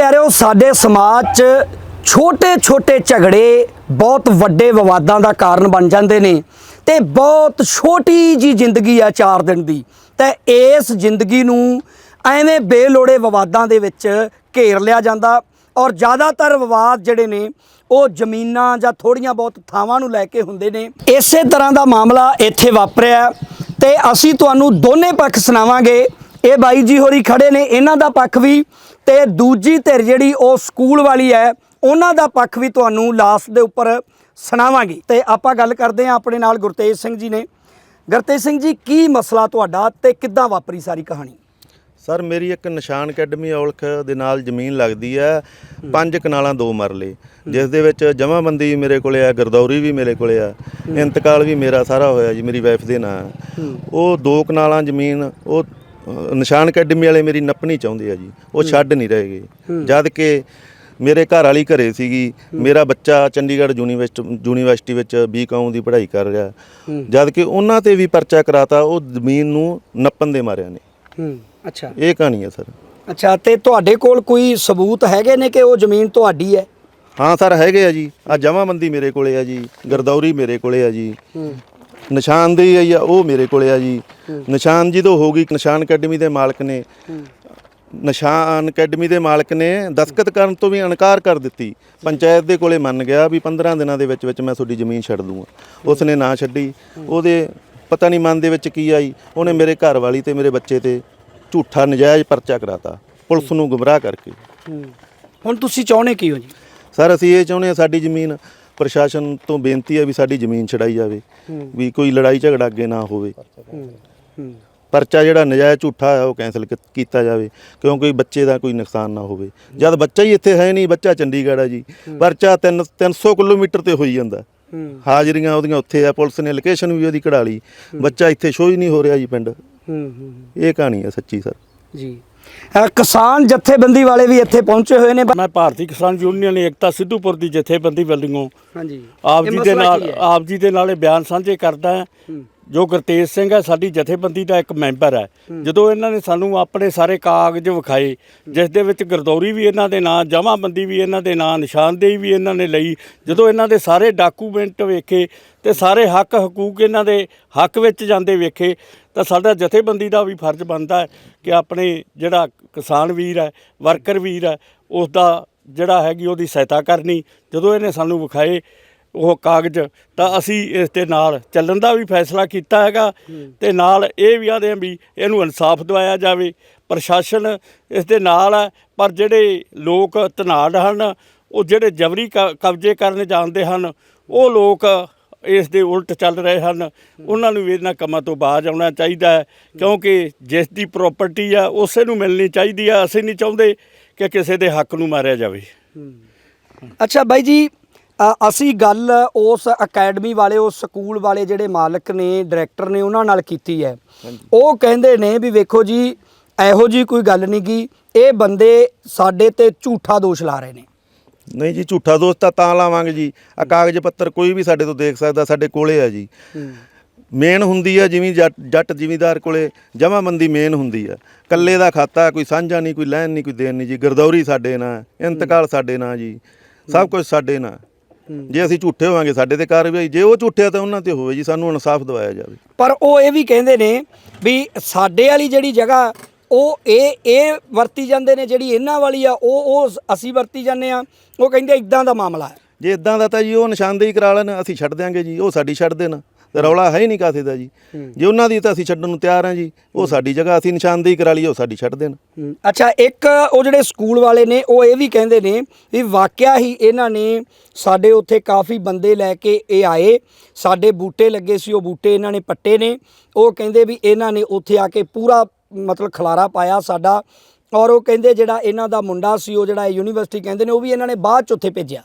ਪਿਆਰਿਓ, ਸਾਡੇ ਸਮਾਜ 'ਚ ਛੋਟੇ-ਛੋਟੇ ਝਗੜੇ ਬਹੁਤ ਵੱਡੇ ਵਿਵਾਦਾਂ ਦਾ ਕਾਰਨ ਬਣ ਜਾਂਦੇ ਨੇ ਤੇ ਬਹੁਤ ਛੋਟੀ ਜੀ ਜ਼ਿੰਦਗੀ ਆ 4 ਦਿਨ ਦੀ। ਤੇ ਇਸ ਜ਼ਿੰਦਗੀ ਨੂੰ ਐਵੇਂ ਬੇਲੋੜੇ ਵਿਵਾਦਾਂ ਦੇ ਵਿੱਚ ਘੇਰ ਲਿਆ ਜਾਂਦਾ ਔਰ ਜ਼ਿਆਦਾਤਰ ਵਿਵਾਦ ਜਿਹੜੇ ਨੇ, ਉਹ ਜ਼ਮੀਨਾਂ ਜਾਂ ਥੋੜੀਆਂ ਬਹੁਤ ਥਾਵਾਂ ਨੂੰ ਲੈ ਕੇ ਹੁੰਦੇ ਨੇ। ਇਸੇ ਤਰ੍ਹਾਂ ਦਾ ਮਾਮਲਾ ਇੱਥੇ ਵਾਪਰਿਆ ਤੇ ਅਸੀਂ ਤੁਹਾਨੂੰ ਦੋਨੇ ਪੱਖ ਸੁਣਾਵਾਂਗੇ। ਇਹ ਬਾਈ ਜੀ ਹੋਰੀ ਖੜੇ ਨੇ, ਇਹਨਾਂ ਦਾ ਪੱਖ ਵੀ ਤੇ ਦੂਜੀ ਧਿਰ ਜਿਹੜੀ ਉਹ ਸਕੂਲ ਵਾਲੀ ਹੈ ਉਹਨਾਂ ਦਾ ਪੱਖ ਵੀ ਤੁਹਾਨੂੰ ਲਾਸਟ ਦੇ ਉੱਪਰ ਸੁਣਾਵਾਂਗੇ। ਤੇ ਆਪਾਂ ਗੱਲ ਕਰਦੇ ਹਾਂ ਆਪਣੇ ਨਾਲ ਗੁਰਤੇਜ ਸਿੰਘ ਜੀ ਨੇ। ਗੁਰਤੇਜ ਸਿੰਘ ਜੀ ਕੀ ਮਸਲਾ ਤੁਹਾਡਾ ਤੇ ਕਿੱਦਾਂ ਵਾਪਰੀ ਸਾਰੀ ਕਹਾਣੀ? ਸਰ ਮੇਰੀ ਇੱਕ ਨਿਸ਼ਾਨ ਅਕੈਡਮੀ ਔਲਖ ਦੇ ਨਾਲ ਜ਼ਮੀਨ ਲੱਗਦੀ ਹੈ। ਪੰਜ ਕਨਾਲਾਂ ਦੋ ਮਰਲੇ। ਜਿਸ ਦੇ ਵਿੱਚ ਜਮਾਬੰਦੀ ਮੇਰੇ ਕੋਲੇ ਆ ਗਰਦੌਰੀ ਵੀ ਮੇਰੇ ਕੋਲੇ ਆ ਇੰਤਕਾਲ ਵੀ ਮੇਰਾ ਸਾਰਾ ਹੋਇਆ ਜੀ ਮੇਰੀ ਵਾਈਫ ਦੇ ਨਾਂ। ਉਹ ਦੋ ਕਨਾਲਾਂ ਜ਼ਮੀਨ ਉਹ ਨਿਸ਼ਾਨ ਅਕੈਡਮੀ ਵਾਲੇ ਮੇਰੀ ਨੱਪਣੀ ਚਾਹੁੰਦੇ ਆ ਜੀ। ਉਹ ਛੱਡ ਨਹੀਂ ਰਹੇ ਗਏ ਜਦ ਕਿ ਮੇਰੇ ਘਰ ਵਾਲੀ ਘਰੇ ਸੀਗੀ। ਮੇਰਾ ਬੱਚਾ ਚੰਡੀਗੜ੍ਹ ਯੂਨੀਵਰਸਿਟੀ ਯੂਨੀਵਰਸਿਟੀ ਵਿੱਚ ਬੀਕਾਮ ਦੀ ਪੜ੍ਹਾਈ ਕਰ ਰਿਹਾ। ਜਦ ਕਿ ਉਹਨਾਂ ਤੇ ਵੀ ਪਰਚਾ ਕਰਾਤਾ ਉਹ ਜ਼ਮੀਨ ਨੂੰ ਨੱਪਣ ਦੇ ਮਾਰਿਆਂ ਨੇ। ਹੂੰ। ਅੱਛਾ। ਇਹ ਕਹਾਣੀ ਹੈ ਸਰ। ਅੱਛਾ ਤੇ ਤੁਹਾਡੇ ਕੋਲ ਕੋਈ ਸਬੂਤ ਹੈਗੇ ਨੇ ਕਿ ਉਹ ਜ਼ਮੀਨ ਤੁਹਾਡੀ ਹੈ? ਹਾਂ ਸਰ ਹੈਗੇ ਆ ਜੀ। ਆ ਜਮਾਬੰਦੀ ਮੇਰੇ ਕੋਲੇ ਆ ਜੀ। ਗਰਦੌਰੀ ਮੇਰੇ ਕੋਲੇ ਆ ਜੀ। ਨਿਸ਼ਾਨਦੇਹੀ ਆਈ ਆ ਉਹ ਮੇਰੇ ਕੋਲੇ ਆ ਜੀ। ਨਿਸ਼ਾਨ ਜਦੋਂ ਹੋ ਗਈ ਨਿਸ਼ਾਨ ਅਕੈਡਮੀ ਦੇ ਮਾਲਕ ਨੇ। ਨਿਸ਼ਾਨ ਅਕੈਡਮੀ ਦੇ ਮਾਲਕ ਨੇ ਦਸਖਤ ਕਰਨ ਤੋਂ ਵੀ ਇਨਕਾਰ ਕਰ ਦਿੱਤੀ। ਪੰਚਾਇਤ ਦੇ ਕੋਲੇ ਮੰਨ ਗਿਆ ਵੀ 15 ਦਿਨਾਂ ਦੇ ਵਿੱਚ ਵਿੱਚ ਮੈਂ ਤੁਹਾਡੀ ਜ਼ਮੀਨ ਛੱਡ ਦੂੰਗਾ। ਉਸਨੇ ਨਾ ਛੱਡੀ। ਉਹਦੇ ਪਤਾ ਨਹੀਂ ਮਨ ਦੇ ਵਿੱਚ ਕੀ ਆਈ। ਉਹਨੇ ਮੇਰੇ ਘਰ ਵਾਲੀ ਤੇ ਮੇਰੇ ਬੱਚੇ ਤੇ ਝੂਠਾ ਨਜਾਇਜ਼ ਪਰਚਾ ਕਰਾਤਾ ਪੁਲਿਸ ਨੂੰ ਗੁੰਮਰਾਹ ਕਰਕੇ। ਹੁਣ ਤੁਸੀਂ ਚਾਹੁੰਦੇ ਕੀ ਹੋ ਜੀ? ਸਰ ਅਸੀਂ ਇਹ ਚਾਹੁੰਦੇ ਹਾਂ ਸਾਡੀ ਜ਼ਮੀਨ ਪ੍ਰਸ਼ਾਸਨ ਤੋਂ ਬੇਨਤੀ ਹੈ ਵੀ ਸਾਡੀ ਜ਼ਮੀਨ ਛਡਾਈ ਜਾਵੇ ਵੀ ਕੋਈ ਲੜਾਈ ਝਗੜਾ ਅੱਗੇ ਨਾ ਹੋਵੇ। ਪਰਚਾ ਜਿਹੜਾ ਨਜਾਇਜ਼ ਝੂਠਾ ਹੈ ਉਹ ਕੈਂਸਲ ਕੀਤਾ ਜਾਵੇ ਕਿਉਂਕਿ ਬੱਚੇ ਦਾ ਕੋਈ ਨੁਕਸਾਨ ਨਾ ਹੋਵੇ। ਜਦ ਬੱਚਾ ਹੀ ਇੱਥੇ ਹੈ ਨਹੀਂ ਬੱਚਾ ਚੰਡੀਗੜ੍ਹ ਹੈ ਜੀ। ਪਰਚਾ 3 300 ਕਿਲੋਮੀਟਰ ਤੇ ਹੋਈ ਜਾਂਦਾ। ਹਾਜ਼ਰੀਆਂ ਉਹਦੀਆਂ ਉੱਥੇ ਆ ਪੁਲਿਸ ਨੇ ਲੋਕੇਸ਼ਨ ਵੀ ਉਹਦੀ ਕਢਾ ਲਈ। ਬੱਚਾ ਇੱਥੇ ਸ਼ੋਅ ਹੀ ਨਹੀਂ ਹੋ ਰਿਹਾ ਜੀ ਪਿੰਡ। ਇਹ ਕਹਾਣੀ ਹੈ ਸੱਚੀ ਸਰ। ਜੀ। ਕਿਸਾਨ ਜਥੇਬੰਦੀ ਵਾਲੇ ਵੀ ਇੱਥੇ ਪਹੁੰਚੇ ਹੋਏ ਨੇ। ਮੈਂ ਭਾਰਤੀ ਕਿਸਾਨ ਯੂਨੀਅਨ ਏਕਤਾ ਸਿੱਧੂਪੁਰ ਦੀ ਜਥੇਬੰਦੀ ਵੱਲੋਂ ਹਾਂਜੀ। ਆਪ ਜੀ ਦੇ ਨਾਲ? ਆਪ ਜੀ ਦੇ ਨਾਲ ਇਹ ਬਿਆਨ ਸਾਂਝੇ ਕਰਦਾ ਹਾਂ। ਹੂੰ। ਜੋ ਗੁਰਤੇਜ ਸਿੰਘ ਹੈ ਸਾਡੀ ਜਥੇਬੰਦੀ ਦਾ ਇੱਕ ਮੈਂਬਰ ਹੈ। ਜਦੋਂ ਇਹਨਾਂ ਨੇ ਸਾਨੂੰ ਆਪਣੇ ਸਾਰੇ ਕਾਗਜ਼ ਵਿਖਾਏ ਜਿਸ ਦੇ ਵਿੱਚ ਗਰਦੌਰੀ ਵੀ ਇਹਨਾਂ ਦੇ ਨਾਂ ਜਮਾਬੰਦੀ ਵੀ ਇਹਨਾਂ ਦੇ ਨਾਂ ਨਿਸ਼ਾਨਦੇਹੀ ਵੀ ਇਹਨਾਂ ਨੇ ਲਈ ਜਦੋਂ ਇਹਨਾਂ ਦੇ ਸਾਰੇ ਡਾਕੂਮੈਂਟ ਵੇਖੇ ਤੇ ਸਾਰੇ ਹੱਕ ਹਕੂਕ ਇਹਨਾਂ ਦੇ ਹੱਕ ਵਿੱਚ ਜਾਂਦੇ ਵੇਖੇ ਤਾਂ ਸਾਡਾ ਜਥੇਬੰਦੀ ਦਾ ਵੀ ਫਰਜ਼ ਬਣਦਾ ਹੈ। ਕਿ ਆਪਣੇ ਜਿਹੜਾ ਕਿਸਾਨ ਵੀਰ ਹੈ ਵਰਕਰ ਵੀਰ ਹੈ ਉਸ ਦਾ ਜਿਹੜਾ ਹੈਗੀ ਉਹਦੀ ਸਹਾਇਤਾ ਕਰਨੀ। ਜਦੋਂ ਇਹਨੇ ਸਾਨੂੰ ਵਿਖਾਏ ਉਹ ਕਾਗਜ਼ ਤਾਂ ਅਸੀਂ ਇਸ ਦੇ ਨਾਲ ਚੱਲਣ ਦਾ ਵੀ ਫੈਸਲਾ ਕੀਤਾ ਹੈਗਾ ਤੇ ਨਾਲ ਇਹ ਵੀ ਆਦੇ ਵੀ ਇਹਨੂੰ ਇਨਸਾਫ ਦਿਵਾਇਆ ਜਾਵੇ। ਪ੍ਰਸ਼ਾਸਨ ਇਸ ਦੇ ਨਾਲ ਹੈ ਪਰ ਜਿਹੜੇ ਲੋਕ ਧਨਾੜ ਹਨ ਉਹ ਜਿਹੜੇ ਜਬਰੀ ਕਬਜ਼ੇ ਕਰਨ ਜਾਂਦੇ ਹਨ ਉਹ ਲੋਕ ਇਸ ਦੇ ਉਲਟ ਚੱਲ ਰਹੇ ਹਨ। ਉਹਨਾਂ ਨੂੰ ਵੀ ਇਹਨਾਂ ਕੰਮਾਂ ਤੋਂ ਬਾਜ਼ ਆਉਣਾ ਚਾਹੀਦਾ ਹੈ ਕਿਉਂਕਿ ਜਿਸ ਦੀ ਪ੍ਰਾਪਰਟੀ ਆ ਉਸੇ ਨੂੰ ਮਿਲਣੀ ਚਾਹੀਦੀ ਆ। ਅਸੀਂ ਨਹੀਂ ਚਾਹੁੰਦੇ ਕਿ ਕਿਸੇ ਦੇ ਹੱਕ ਨੂੰ ਮਾਰਿਆ ਜਾਵੇ। ਅੱਛਾ ਬਾਈ ਜੀ ਅ, ਅਸੀਂ ਗੱਲ ਉਸ ਅਕੈਡਮੀ ਵਾਲੇ ਉਸ ਸਕੂਲ ਵਾਲੇ ਜਿਹੜੇ ਮਾਲਕ ਨੇ ਡਾਇਰੈਕਟਰ ਨੇ ਉਹਨਾਂ ਨਾਲ ਕੀਤੀ ਹੈ। ਉਹ ਕਹਿੰਦੇ ਨੇ ਵੀ ਵੇਖੋ ਜੀ ਇਹੋ ਜੀ ਕੋਈ ਗੱਲ ਨਹੀਂ ਗੀ। ਇਹ ਬੰਦੇ ਸਾਡੇ ਤੇ ਝੂਠਾ ਦੋਸ਼ ਲਾ ਰਹੇ ਨੇ। ਨਹੀਂ ਜੀ ਝੂਠਾ ਦੋਸਤ ਤਾਂ ਤਾਂ ਲਾਵਾਂਗੇ ਜੀ। ਆ ਕਾਗਜ਼ ਪੱਤਰ ਕੋਈ ਵੀ ਸਾਡੇ ਤੋਂ ਦੇਖ ਸਕਦਾ ਸਾਡੇ ਕੋਲੇ ਆ ਜੀ। ਮੇਨ ਹੁੰਦੀ ਆ ਜਿਵੇਂ ਜੱਟ ਜੱਟ ਜ਼ਿਮੀਦਾਰ ਕੋਲੇ ਜਮਾਬੰਦੀ ਮੇਨ ਹੁੰਦੀ ਆ। ਕੱਲੇ ਦਾ ਖਾਤਾ ਕੋਈ ਸਾਂਝਾ ਨਹੀਂ ਕੋਈ ਲੈਣ ਨਹੀਂ ਕੋਈ ਦੇਣ ਨਹੀਂ ਜੀ। ਗਰਦੌਰੀ ਸਾਡੇ ਨਾਂ ਇੰਤਕਾਲ ਸਾਡੇ ਨਾਂ ਜੀ। ਸਭ ਕੁਝ ਸਾਡੇ ਨਾਂ ਜੇ ਅਸੀਂ ਝੂਠੇ ਹੋਵਾਂਗੇ ਸਾਡੇ ਤੇ ਕਾਰਵਾਈ ਜੇ ਉਹ ਝੂਠੇ ਆ ਤਾਂ ਉਹਨਾਂ ਤੇ ਹੋਵੇ ਜੀ ਸਾਨੂੰ ਇਨਸਾਫ ਦਿਵਾਇਆ ਜਾਵੇ। ਪਰ ਉਹ ਇਹ ਵੀ ਕਹਿੰਦੇ ਨੇ ਵੀ ਸਾਡੇ ਵਾਲੀ ਜਿਹੜੀ ਜਗ੍ਹਾ ਉਹ ਇਹ ਇਹ ਵਰਤੀ ਜਾਂਦੇ ਨੇ ਜਿਹੜੀ ਇਹਨਾਂ ਵਾਲੀ ਆ ਉਹ ਉਹ ਅਸੀਂ ਵਰਤੀ ਜਾਂਦੇ ਆ ਉਹ ਕਹਿੰਦੇ ਇਦਾਂ ਦਾ ਮਾਮਲਾ ਹੈ। ਜੇ ਇਦਾਂ ਦਾ ਤਾਂ ਜੀ ਉਹ ਨਿਸ਼ਾਨਦੇਹੀ ਕਰਾ ਲੈਣ ਅਸੀਂ ਛੱਡ ਦਿਆਂਗੇ ਜੀ ਉਹ ਸਾਡੀ ਛੱਡ ਦੇਣ। ਤੇ ਰੌਲਾ ਹੈ ਹੀ ਨਹੀਂ ਕਾਸੇ ਦਾ ਜੀ। ਜੇ ਉਹਨਾਂ ਦੀ ਤਾਂ ਅਸੀਂ ਛੱਡਣ ਨੂੰ ਤਿਆਰ ਹਾਂ ਜੀ ਉਹ ਸਾਡੀ ਜਗ੍ਹਾ ਅਸੀਂ ਨਿਸ਼ਾਨਦੇਹੀ ਕਰਾ ਲਈ ਉਹ ਸਾਡੀ ਛੱਡ ਦੇਣ। ਅੱਛਾ ਇੱਕ ਉਹ ਜਿਹੜੇ ਸਕੂਲ ਵਾਲੇ ਨੇ ਉਹ ਇਹ ਵੀ ਕਹਿੰਦੇ ਨੇ ਵੀ ਵਾਕਿਆ ਹੀ ਇਹਨਾਂ ਨੇ ਸਾਡੇ ਉੱਥੇ ਕਾਫੀ ਬੰਦੇ ਲੈ ਕੇ ਇਹ ਆਏ। ਸਾਡੇ ਬੂਟੇ ਲੱਗੇ ਸੀ ਉਹ ਬੂਟੇ ਇਹਨਾਂ ਨੇ ਪੱਟੇ ਨੇ। ਉਹ ਕਹਿੰਦੇ ਵੀ ਇਹਨਾਂ ਨੇ ਉੱਥੇ ਆ ਕੇ ਪੂਰਾ ਮਤਲਬ ਖਲਾਰਾ ਪਾਇਆ ਸਾਡਾ ਔਰ ਉਹ ਕਹਿੰਦੇ ਜਿਹੜਾ ਇਹਨਾਂ ਦਾ ਮੁੰਡਾ ਸੀ, ਉਹ ਜਿਹੜਾ ਯੂਨੀਵਰਸਿਟੀ ਕਹਿੰਦੇ ਨੇ, ਉਹ ਵੀ ਇਹਨਾਂ ਨੇ ਬਾਅਦ ਚ ਉੱਥੇ ਭੇਜਿਆ।